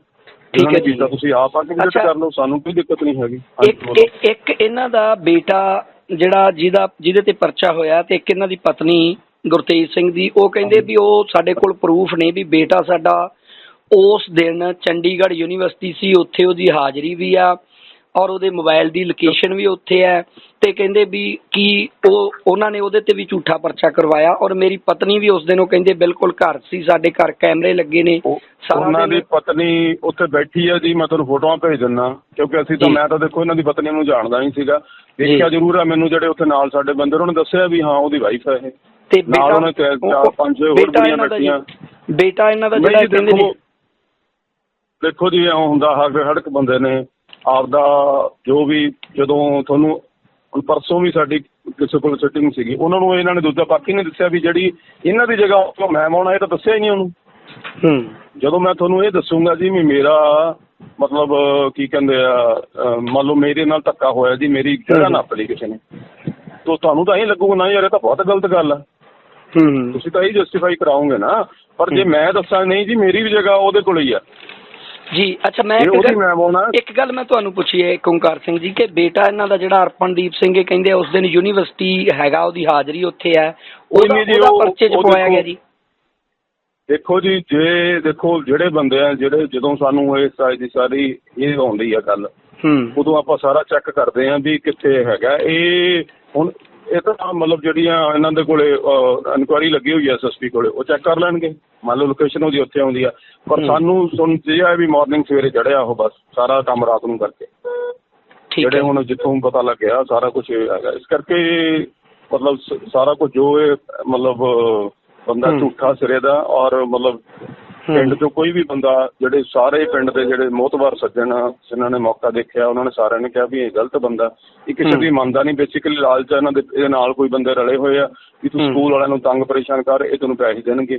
ਠੀਕ ਹੈ ਜੀ। ਤੁਸੀਂ ਆਪ ਆ ਕੇ ਵਿਜ਼ਿਟ। ਕਰ ਲਓ ਸਾਨੂੰ ਕੋਈ ਦਿੱਕਤ ਨਹੀਂ ਹੈਗੀ। ਇੱਕ ਇਹਨਾਂ ਦਾ ਬੇਟਾ ਜਿਹੜਾ ਜਿਹਦਾ, ਜਿਹਦੇ ਤੇ ਪਰਚਾ ਹੋਇਆ ਤੇ ਇੱਕ ਇਹਨਾਂ ਦੀ ਪਤਨੀ ਗੁਰਤੇਜ ਸਿੰਘ ਦੀ, ਉਹ ਕਹਿੰਦੇ ਵੀ ਉਹ ਸਾਡੇ ਕੋਲ ਪ੍ਰੂਫ ਨੇ ਵੀ ਬੇਟਾ ਸਾਡਾ ਉਸ ਦਿਨ ਚੰਡੀਗੜ੍ਹ ਯੂਨੀਵਰਸਿਟੀ ਸੀ, ਉੱਥੇ ਉਹਦੀ ਹਾਜ਼ਰੀ ਵੀ ਆ। ਔਰ ਉਹਦੇ ਮੋਬਾਈਲ ਦੀ ਲੋਕੇਸ਼ਨ ਵੀ ਉੱਥੇ ਹੈ ਤੇ ਕਹਿੰਦੇ ਵੀ ਕਿ ਉਹ ਉਹਨਾਂ ਨੇ ਉਹਦੇ ਤੇ ਵੀ ਝੂਠਾ ਪਰਚਾ ਕਰਵਾਇਆ ਔਰ ਮੇਰੀ ਪਤਨੀ ਵੀ ਉਸ ਦਿਨ ਉਹ ਕਹਿੰਦੇ ਬਿਲਕੁਲ ਘਰ ਸੀ ਸਾਡੇ ਘਰ ਕੈਮਰੇ ਲੱਗੇ ਨੇ ਉਹਨਾਂ ਦੀ ਪਤਨੀ ਉੱਥੇ ਬੈਠੀ ਹੈ ਜੀ ਮੈਂ ਤੁਹਾਨੂੰ ਫੋਟੋਆਂ ਭੇਜ ਦਿੰਦਾ ਕਿਉਂਕਿ ਅਸੀਂ ਤਾਂ। ਮੈਂ ਤਾਂ ਦੇਖੋ ਇਹਨਾਂ ਦੀ ਪਤਨੀ ਨੂੰ ਜਾਣਦਾ ਨਹੀਂ ਸੀਗਾ ਦੇਖਿਆ ਜ਼ਰੂਰ ਆ ਮੈਨੂੰ ਜਿਹੜੇ ਉੱਥੇ ਨਾਲ ਸਾਡੇ ਬੰਦੇ ਉਹਨਾਂ ਨੇ ਦੱਸਿਆ ਵੀ ਹਾਂ ਉਹਦੀ ਵਾਈਫ ਹੈ ਇਹ ਤੇ ਨਾਲ ਉਹਨੇ ਚਾਰ- ਪੰਜ ਹੋਰ ਕੁੜੀਆਂ ਬੈਠੀਆਂ। ਬੇਟਾ ਇਹਨਾਂ ਦਾ ਜਿਹੜਾ ਕਹਿੰਦੇ ਨੇ ਦੇਖੋ ਜੀ ਇਉਂ ਹੁੰਦਾ ਹਰ ਹੜਕ ਬੰਦੇ ਨੇ ਆਪਦਾ ਜੋ ਵੀ ਜਦੋਂ ਤੁਹਾਨੂੰ ਪਰਸੋਂ ਵੀ ਸਾਡੀ ਕਿਸੇ ਕੋਲ ਸਿਟਿੰਗ ਸੀਗੀ ਉਹਨਾਂ ਨੂੰ ਇਹਨਾਂ ਨੇ ਦੂਜਾ ਬਾਕੀ ਨੇ ਦੱਸਿਆ ਵੀ ਜਿਹੜੀ ਇਹਨਾਂ ਦੀ ਜਗ੍ਹਾ ਮੈਂ ਆਉਣਾ ਇਹ ਤਾਂ ਦੱਸਿਆ ਹੀ ਨਹੀਂ ਉਹਨੂੰ। ਹੂੰ। ਜਦੋਂ ਮੈਂ ਤੁਹਾਨੂੰ ਇਹ ਦੱਸੂਗਾ ਜੀ ਵੀ ਮੇਰਾ ਮਤਲਬ ਕੀ ਕਹਿੰਦੇ ਆ ਮੰਨ ਲਓ ਮੇਰੇ ਨਾਲ ਧੱਕਾ ਹੋਇਆ ਜੀ ਮੇਰੀ ਜਗ੍ਹਾ ਨੱਪ ਲਈ ਕਿਸੇ ਨੇ। ਤੋ ਤੁਹਾਨੂੰ ਤਾਂ ਇਹ ਲੱਗੂਗਾ ਨਾ ਯਾਰ ਇਹ ਤਾਂ ਬਹੁਤ ਗਲਤ ਗੱਲ ਆ। ਹੂੰ। ਤੁਸੀਂ ਤਾਂ ਇਹ ਜਸਟੀਫਾਈ ਕਰਾਓਗੇ ਨਾ। ਪਰ ਜੇ ਮੈਂ ਦੱਸਾਂ ਨਹੀਂ ਜੀ ਮੇਰੀ ਵੀ ਜਗ੍ਹਾ ਉਹਦੇ ਕੋਲ ਹੀ ਆ। ਜੀ ਅੱਛਾ ਮੈਂ ਇਹ ਇੱਕ ਉਹਦੀ ਗੱਲ- ਮੈਂ ਆਉਣਾ ਇੱਕ ਗੱਲ ਮੈਂ ਤੁਹਾਨੂੰ ਪੁੱਛੀ ਹੈ ਓਂਕਾਰ ਸਿੰਘ ਜੀ ਕਿ ਬੇਟਾ ਇਹਨਾਂ ਦਾ ਜਿਹੜਾ ਅਰਪਣਦੀਪ ਸਿੰਘ ਇਹ ਕਹਿੰਦੇ ਆ ਉਸ ਦਿਨ ਯੂਨੀਵਰਸਿਟੀ ਹੈਗਾ ਉਹਦੀ ਹਾਜ਼ਰੀ ਉੱਥੇ ਹੈ। ਉਹਦਾ ਨਹੀਂ ਜੀ, ਉਹਦਾ ਉਹ- ਪਰਚੇ 'ਚ ਉਹ ਪਵਾਇਆ ਦੇਖੋ- ਗਿਆ ਜੀ। ਦੇਖੋ ਜੀ ਜੇ ਦੇਖੋ ਜਿਹੜੇ ਬੰਦੇ ਆ ਜਿਹੜੇ ਜਦੋਂ ਸਾਨੂੰ ਇਹ ਸਾਰੀ ਦੀ ਸਾਰੀ ਇਹ ਆਉਂਦੀ ਆ ਗੱਲ ਹੂੰ। ਉਦੋਂ ਆਪਾਂ ਸਾਰਾ ਚੈੱਕ ਕਰਦੇ ਆਂ ਵੀ ਕਿੱਥੇ ਹੈਗਾ। ਇਹ ਹੁਣ ਇਹ ਤਾਂ ਮਤਲਬ ਜਿਹੜੀਆਂ ਇਹਨਾਂ ਦੇ ਕੋਲੇ ਇਨਕੁਆਰੀ ਲੱਗੀ ਹੋਈ ਐ ਐਸਐਸਪੀ ਕੋਲੇ ਉਹ ਚੈੱਕ ਕਰ ਲੈਣਗੇ। ਮੰਨ ਲਓ ਲੋਕੇਸ਼ਨ ਉਹਦੀ ਉੱਥੇ ਆਉਂਦੀ ਆ। ਪਰ ਸਾਨੂੰ ਸੁਣ ਜਿਹਾ ਵੀ ਮਾਰਨਿੰਗ ਸਵੇਰੇ ਚੜਿਆ ਉਹ ਬਸ ਸਾਰਾ ਕੰਮ ਰਾਤ ਨੂੰ ਕਰਕੇ। ਠੀਕ ਜਿਹੜੇ ਹੁਣ ਜਿੱਥੋਂ ਪਤਾ ਲੱਗਿਆ ਸਾਰਾ ਕੁਝ ਹੈਗਾ। ਇਸ ਕਰਕੇ ਮਤਲਬ ਸਾਰਾ ਕੁਝ ਜੋ ਇਹ ਮਤਲਬ ਬੰਦਾ ਝੂਠਾ ਸਿਰੇ ਦਾ ਔਰ ਮਤਲਬ ਪਿੰਡ ਚੋਂ ਕੋਈ ਵੀ ਬੰਦਾ ਜਿਹੜੇ ਸਾਰੇ ਪਿੰਡ ਦੇ ਜਿਹੜੇ ਮੋਤਬਾਰ ਸੱਜਣ ਜਿਨ੍ਹਾਂ ਨੇ ਮੌਕਾ ਦੇਖਿਆ ਉਹਨਾਂ ਨੇ ਸਾਰਿਆਂ ਨੇ ਕਿਹਾ ਵੀ ਇਹ ਗਲਤ ਬੰਦਾ। ਇਹ ਕਿਸੇ ਦੀ ਮੰਨਦਾ ਨਹੀਂ ਬੇਸਿਕਲੀ ਲਾਲਚ ਇਹਨਾਂ ਦੇ ਇਹਦੇ ਨਾਲ ਕੋਈ ਬੰਦੇ ਰਲੇ ਹੋਏ ਆ ਵੀ ਤੂੰ ਸਕੂਲ ਵਾਲਿਆਂ ਨੂੰ ਤੰਗ ਪਰੇਸ਼ਾਨ ਕਰ ਇਹ ਤੈਨੂੰ ਪੈਸੇ ਦੇਣਗੇ।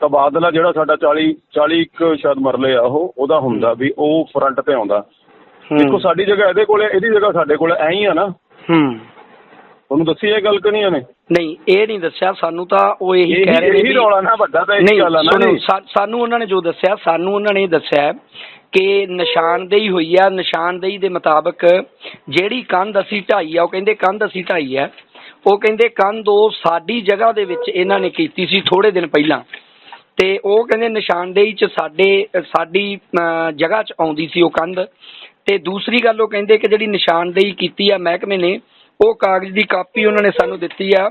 ਤਬਾਦਲਾ ਜਿਹੜਾ ਸਾਡਾ 40 40 ਕੁ ਸ਼ਾਇਦ ਮਰਲੇ ਆ ਉਹ ਉਹਦਾ ਹੁੰਦਾ ਵੀ ਉਹ ਫਰੰਟ ਤੇ ਆਉਂਦਾ। ਦੇਖੋ ਸਾਡੀ ਜਗ੍ਹਾ ਇਹਦੇ ਕੋਲੇ ਇਹਦੀ ਜਗ੍ਹਾ ਸਾਡੇ ਕੋਲ ਐਂ ਹੀ ਆ ਨਾ। ਹੂੰ। ਤੁਹਾਨੂੰ ਦੱਸੀ ਇਹ ਗੱਲ ਕਿ ਨਹੀਂ ਨਹੀਂ ਇਹ ਨਹੀਂ ਦੱਸਿਆ। ਸਾਨੂੰ ਤਾਂ ਉਹ ਇਹੀ ਕਹਿ ਰਹੇ ਨੇ ਇਹੀ ਰੌਲਾ ਨਾ ਵੱਡਾ ਤਾਂ ਇਹੀ ਨਹੀਂ ਗੱਲ ਆ ਨਾ। ਸਾ- ਸਾਨੂੰ ਉਹਨਾਂ ਨੇ ਜੋ ਦੱਸਿਆ ਸਾਨੂੰ ਉਹਨਾਂ ਨੇ ਦੱਸਿਆ ਕਿ ਨਿਸ਼ਾਨਦੇਹੀ ਹੋਈ ਆ। ਨਿਸ਼ਾਨਦੇਹੀ ਦੇ ਮੁਤਾਬਕ ਜਿਹੜੀ ਕੰਧ ਅਸੀਂ ਢਾਈ ਆ ਉਹ ਕਹਿੰਦੇ ਕੰਧ ਅਸੀਂ ਢਾਈ ਆ। ਉਹ ਕਹਿੰਦੇ ਕੰਧ ਉਹ ਸਾਡੀ ਜਗ੍ਹਾ ਦੇ ਵਿੱਚ ਇਹਨਾਂ ਨੇ ਕੀਤੀ ਸੀ ਥੋੜੇ ਦਿਨ ਪਹਿਲਾਂ। ਤੇ ਉਹ ਕਹਿੰਦੇ ਨਿਸ਼ਾਨਦੇਹੀ ਚ ਸਾਡੇ ਸਾਡੀ ਜਗ੍ਹਾ ਚ ਆਉਂਦੀ ਸੀ ਉਹ ਕੰਧ। ਤੇ ਦੂਸਰੀ ਗੱਲ ਉਹ ਕਹਿੰਦੇ ਕਿ ਜਿਹੜੀ ਨਿਸ਼ਾਨਦੇਹੀ ਕੀਤੀ ਆ ਮਹਿਕਮੇ ਨੇ ਉਹ ਕਾਗਜ਼ ਦੀ ਕਾਪੀ ਉਹਨਾਂ ਨੇ ਸਾਨੂੰ ਦਿੱਤੀ ਆ।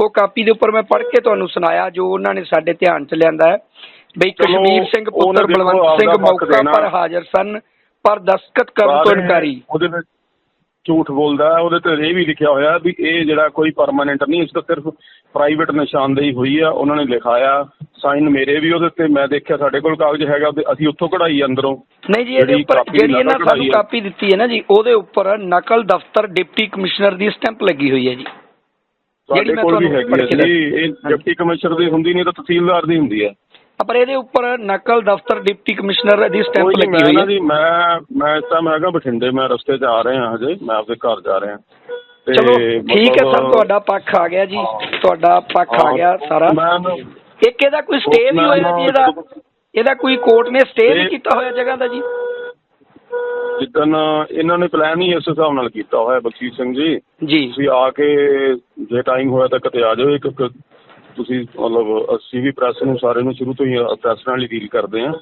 ਉਹ ਕਾਪੀ ਦੇ ਉੱਪਰ ਮੈਂ ਪੜ੍ਹ ਕੇ ਤੁਹਾਨੂੰ ਸੁਣਾਇਆ ਜੋ ਉਹਨਾਂ ਨੇ ਸਾਡੇ ਧਿਆਨ ਚ ਲਿਆਂਦਾ ਹੈ। ਬਈ ਕਸ਼ਮੀਰ ਸਿੰਘ ਪੁੱਤਰ ਬਲਵੰਤ ਸਿੰਘ ਮੌਕਾ। ਪਰ ਹਾਜ਼ਰ ਸਨ ਪਰ ਦਸਤਖਤ ਕਰਨ ਤੋਂ ਇਨਕਾਰੀ। ਝੂਠ ਬੋਲਦਾ ਉਹਦੇ ਤੇ ਇਹ ਵੀ ਲਿਖਿਆ ਹੋਇਆ ਵੀ ਇਹ ਜਿਹੜਾ ਕੋਈ ਪਰਮਾਨੈਂਟ ਨਹੀਂ ਇਸ ਤੋਂ ਸਿਰਫ ਪ੍ਰਾਈਵੇਟ ਨਿਸ਼ਾਨਦੇਹੀ ਹੋਈ ਆ ਉਹਨਾਂ ਨੇ ਲਿਖਾਇਆ ਸਾਈਨ ਮੇਰੇ ਵੀ ਉਹਦੇ ਤੇ ਮੈਂ ਦੇਖਿਆ ਸਾਡੇ ਕੋਲ ਕਾਗਜ਼ ਹੈਗਾ ਅਸੀਂ ਉੱਥੋਂ ਕਢਾਈ ਅੰਦਰੋਂ। ਨਹੀਂ ਜੀ ਇਹਦੇ ਉੱਪਰ ਜਿਹੜੀ ਇਹਨਾਂ ਸਾਨੂੰ। ਕਾਪੀ ਦਿੱਤੀ ਹੈ ਨਾ ਜੀ ਉਹਦੇ ਉੱਪਰ ਨਕਲ ਦਫ਼ਤਰ ਡਿਪਟੀ ਕਮਿਸ਼ਨਰ ਦੀ ਸਟੈਂਪ ਲੱਗੀ ਹੋਈ ਹੈ ਜੀ। ਸਾਡੇ ਕੋਲ ਵੀ ਹੈਗੀ ਹੈ ਜੀ ਇਹ ਡਿਪਟੀ ਕਮਿਸ਼ਨਰ ਦੀ ਹੁੰਦੀ ਨਹੀਂ ਤਾਂ ਤਹਿਸੀਲਦਾਰ ਦੀ ਹੁੰਦੀ ਹੈ। ਪਰ ਇਹਦੇ ਉੱਪਰ ਨਕਲ ਦਫ਼ਤਰ ਡਿਪਟੀ ਕਮਿਸ਼ਨਰ ਦੀ ਸਟੈਂਪ ਕੋਈ ਨੀ, ਲੱਗੀ ਮੈਂ ਹੋਈ ਨਾ ਹੈ ਜੀ ਮੈਂ ਮੈਂ ਇਸ ਟਾਈਮ ਹੈਗਾ ਬਠਿੰਡੇ ਮੈਂ ਰਸਤੇ 'ਚ ਆ ਰਿਹਾ ਹਜੇ ਮੈਂ ਆਪਦੇ ਘਰ ਜਾ ਰਿਹਾ। ਤੇ ਚਲੋ ਠੀਕ ਹੈ ਸਰ ਮਤਲਬ- ਤੁਹਾਡਾ ਪੱਖ ਆ ਗਿਆ ਜੀ। ਤੁਹਾਡਾ ਪੱਖ ਆ ਗਿਆ ਸਾਰਾ। ਮੈਂ ਨਾ- ਇੱਕ ਇਹਦਾ ਕੋਈ ਸਟੇ ਵੀ ਹੋਇਆ ਜੀ ਇਹਦਾ? ਇਹਦਾ ਕੋਈ ਕੋਰਟ ਨੇ ਸਟੇ ਵੀ ਕੀਤਾ ਹੋਇਆ ਜਗ੍ਹਾ ਦਾ ਜੀ? ਜਿੱਦਣ ਇਹਨਾਂ ਨੇ ਪਲਾਨ ਹੀ ਇਸ ਹਿਸਾਬ ਨਾਲ ਕੀਤਾ ਹੋਇਆ ਬਖਸ਼ੀਸ਼ ਸਿੰਘ ਜੀ। ਜੀ। ਤੁਸੀਂ ਆ ਕੇ ਜੇ ਟਾਈਮ ਹੋਇਆ ਤਾਂ ਕਿਤੇ ਆ ਜਾਓ ਇੱਕ ਇੱਕ ਤੁਸੀਂ ਮਤਲਬ, ਅਸੀਂ ਵੀ ਪ੍ਰੈਸ ਨੂੰ ਸਾਰੇ ਨੂੰ ਸ਼ੁਰੂ ਤੋਂ ਹੀ ਪ੍ਰੈਸ ਨਾਲ ਹੀ ਡੀਲ ਕਰਦੇ ਆ